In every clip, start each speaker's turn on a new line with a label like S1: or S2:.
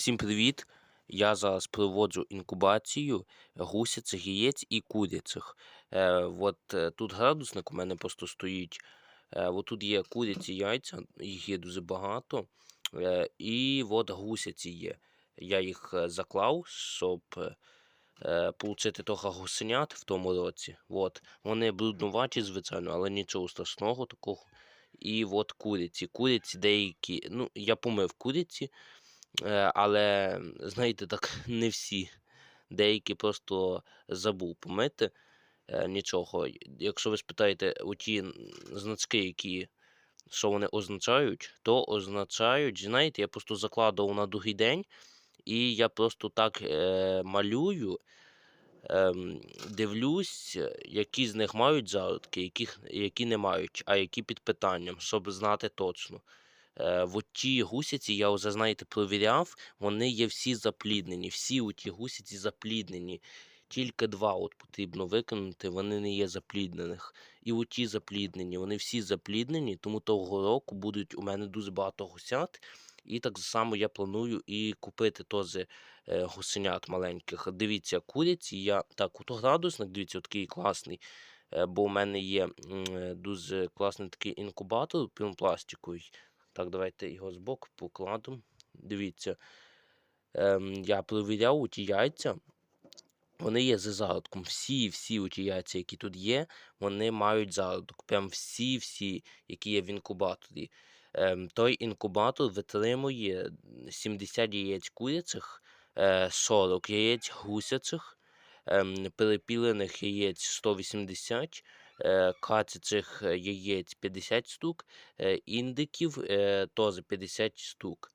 S1: Всім привіт! Я зараз проводжу інкубацію гусяцих яєць і куряцих. Е, от е, тут градусник у мене просто стоїть. Е, от тут є куряці яйця, їх є дуже багато. Е, і от гусяці є. Я їх е, заклав, щоб е, трохи гусенят в тому році. От. Вони бруднуваті, звичайно, але нічого страшного такого. І от куриці. Куриці деякі, ну, я помив куриці. Е, але, знаєте, так не всі. Деякі просто забув помити е, нічого. Якщо ви спитаєте оті значки, які що вони означають, то означають, знаєте, я просто закладував на другий день, і я просто так е, малюю, е, дивлюсь, які з них мають зародки, яких, які не мають, а які під питанням, щоб знати точно. Е, в ті гусяці я вже, знаєте, провіряв, вони є всі запліднені. Всі у ті гусяці запліднені. Тільки два от потрібно викинути, вони не є запліднених. І у ті запліднені, вони всі запліднені, тому того року будуть у мене дуже багато гусят. І так само я планую і купити теж гусенят маленьких. Дивіться, куряці, я так, ото градусник, дивіться, такий класний. е, Бо у мене є е, дуже класний такий інкубатор пінопластиковий. Так, давайте його збоку покладемо. Дивіться, ем, я перевіряв ті яйця. Вони є за зародком. Всі, всі ті яйця, які тут є, вони мають зародок. Прям всі-всі, які є в інкубаторі. Ем, той інкубатор витримує 70 яєць курячих, е, 40 яєць гусячих, ем, перепілених яєць 180, е, кацячих яєць 50 штук, е, індиків е, теж 50 штук.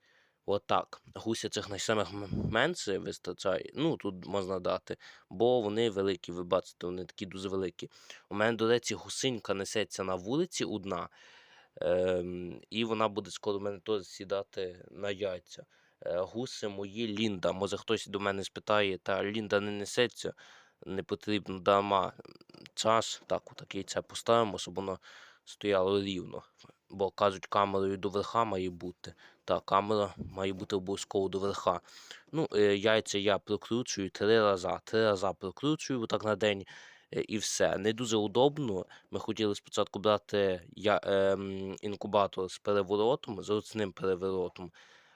S1: Отак. Гусячих найсамих менше вистачає. Ну, тут можна дати, бо вони великі, ви бачите, вони такі дуже великі. У мене, до речі, гусинька несеться на вулиці одна, ем, і вона буде скоро у мене теж сідати на яйця. Е, гуси мої Лінда. Може хтось до мене спитає, та Лінда не несеться, не потрібно дарма час. Так, отак яйце поставимо, щоб воно стояло рівно. Бо кажуть, камерою до верха має бути. Та камера має бути обов'язково до верха. Ну, е, яйця я прокручую три рази. Три рази прокручую так на день е, і все. Не дуже удобно. Ми хотіли спочатку брати ем, інкубатор з переворотом, з ручним переворотом,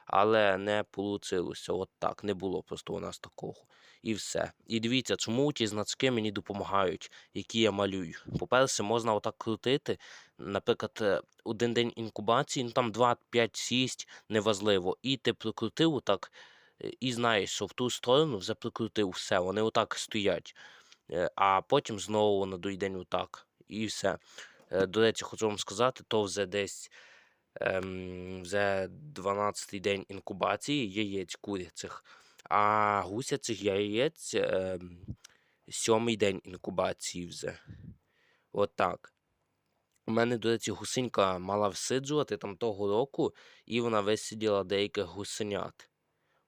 S1: але не вийшло. От так, не було просто у нас такого. І все. І дивіться, чому ті значки мені допомагають, які я малюю. По-перше, можна отак крутити. Наприклад, е, один день інкубації, ну там 2, 5, 6, неважливо. І ти прокрутив отак, е, і знаєш, що в ту сторону вже прокрутив все. Вони отак стоять. Е, А потім знову на день отак. І все. До речі, хочу вам сказати, то вже десь ем, вже 12-й день інкубації яєць курячих, а гусячих яєць ем, сьомий день інкубації вже. Отак. У мене, до речі, гусенька мала всиджувати там того року, і вона висиділа деяких гусенят.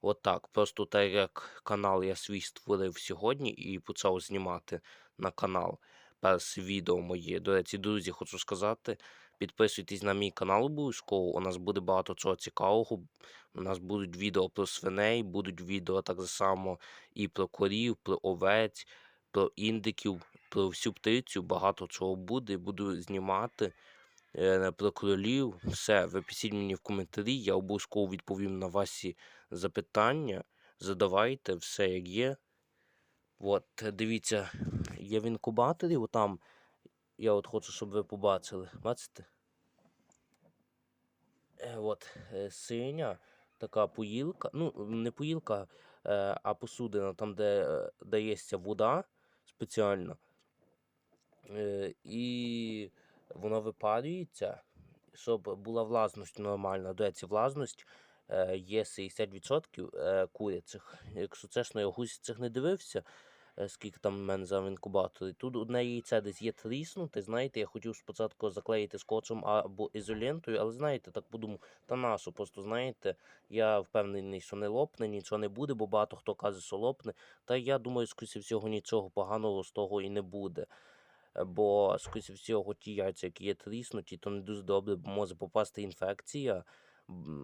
S1: Отак. Просто так як канал я свій створив сьогодні і почав знімати на канал перше відео моє. До речі, друзі, хочу сказати, підписуйтесь на мій канал обов'язково. У нас буде багато чого цікавого. У нас будуть відео про свиней, будуть відео так само і про корів, про овець, про індиків, про всю птицю. Багато чого буде. Буду знімати. е, Про кролів, все, ви пишіть мені в коментарі, я обов'язково відповім на ваші запитання. Задавайте все як є. От, дивіться, є в інкубаторі, отам. Я от хочу, щоб ви побачили. Бачите? Е, От, е, синя така поїлка. Ну, не поїлка, е, а посудина, там, де дається вода спеціальна. І воно випарюється, щоб була влажність нормальна. До речі, влажність е, є 60% е, курячих. Якщо чесно, я гусячих не дивився, скільки там в мене за інкубаторі. Тут одне яйце десь є тріснуте. Знаєте, я хотів спочатку заклеїти скотчем або ізолентою, але знаєте, так подумав, та нащо, просто знаєте, я впевнений, що не лопне, нічого не буде, бо багато хто каже, що лопне. Та я думаю, скоріше всього, нічого поганого з того і не буде. Е, Бо, скоріше всього, ті яйця, які є тріснуті, то не дуже добре, бо може попасти інфекція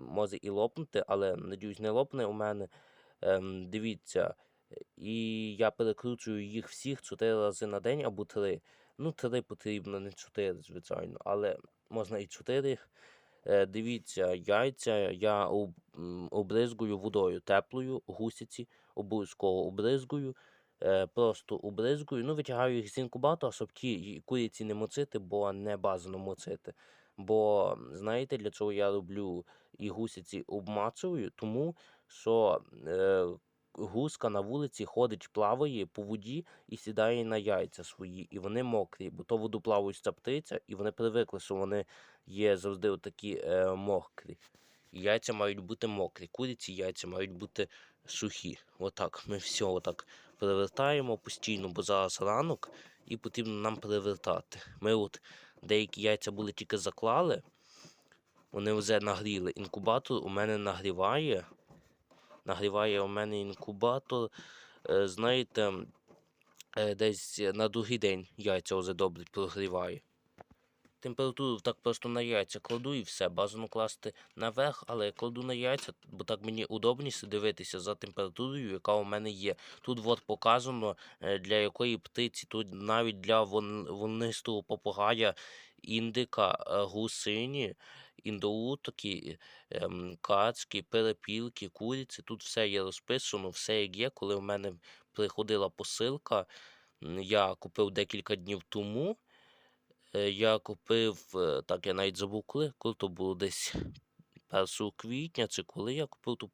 S1: може і лопнути, але надіюсь, не лопне у мене. Ем, дивіться, і я перекручую їх всіх 4 рази на день або 3. Ну, 3 потрібно, не 4, звичайно, але можна і 4. Е, дивіться, яйця я об, обризгую водою теплою, гусіці обов'язково обризгую. Е, просто обризгую, ну, витягаю їх з інкубатора, щоб ті куриці не мочити, бо не бажано мочити. Бо знаєте, для чого я роблю і гусіці обмацую? Тому що е, гуска на вулиці ходить, плаває по воді і сідає на яйця свої, і вони мокрі, бо то водоплаваюча птиця, і вони привикли, що вони є завжди такі е, мокрі. Яйця мають бути мокрі. Куриці яйця мають бути сухі. Отак. Ми все отак перевертаємо постійно, бо зараз ранок і потрібно нам перевертати. Ми от деякі яйця були тільки заклали, вони вже нагріли. Інкубатор у мене нагріває. Нагріває у мене інкубатор. е, Знаєте, е, десь на другий день яйця вже добре прогріває. Температуру так просто на яйця кладу і все. Бажано класти наверх, але я кладу на яйця, бо так мені удобніше дивитися за температурою, яка у мене є. Тут от показано е, для якої птиці, тут навіть для вон, волнистого попугая, індика, гусині, індоутки, ем, кацки, перепілки, куриці. Тут все є розписано, все як є. Коли в мене приходила посилка, я купив декілька днів тому. Е, Я купив, е, так я навіть забув коли, коли то було десь 1 квітня, чи коли я купив ту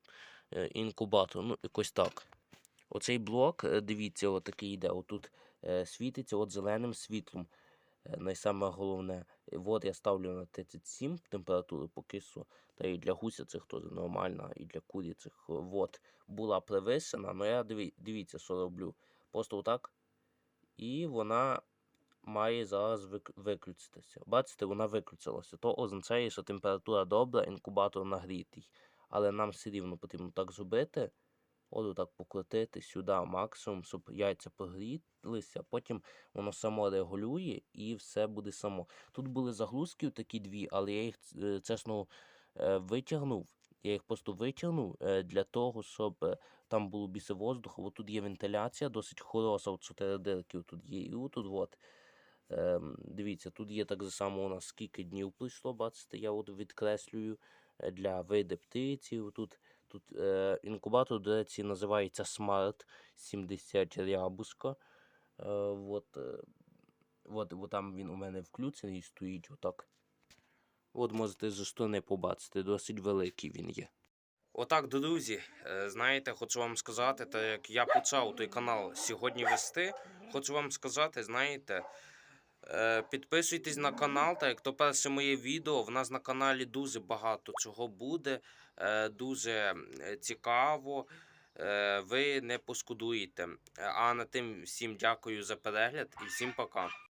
S1: е, інкубатор, ну якось так. Оцей блок, дивіться, отакий йде. Отут світиться от зеленим світлом. Е, Найсаме головне, е, от я ставлю на 37 температуру поки що. Та і для гуся це теж нормально, і для куряцих. От була превисена, але я диві, дивіться, що роблю. Просто отак. І вона має зараз вик- виключитися. Бачите, вона виключилася. То означає, що температура добра, інкубатор нагрітий. Але нам все рівно потрібно так зробити. От так покрутити сюди максимум, щоб яйця погрілися, потім воно само регулює і все буде само. Тут були заглузки такі дві, але я їх е, чесно е, витягнув. Я їх просто витягнув е, для того, щоб там було більше воздуху. От тут є вентиляція, досить хороша, от чотири дирки тут є. І отут от. Ем, дивіться, тут є так само у нас скільки днів пройшло, бачите, я от відкреслюю для види птиці. Тут, тут е, інкубатор, до речі, називається Smart 70 Рябуска. Е, от, е, от, от там він у мене включений і стоїть отак. От можете зі сторони побачити, досить великий він є. Отак, друзі, е, знаєте, хочу вам сказати, так як я почав той канал сьогодні вести, хочу вам сказати, знаєте, підписуйтесь на канал, так як то перше моє відео. В нас на каналі дуже багато чого буде, е, дуже е, цікаво. Е, Ви не пошкодуєте. Е, А на тим всім дякую за перегляд і всім пока.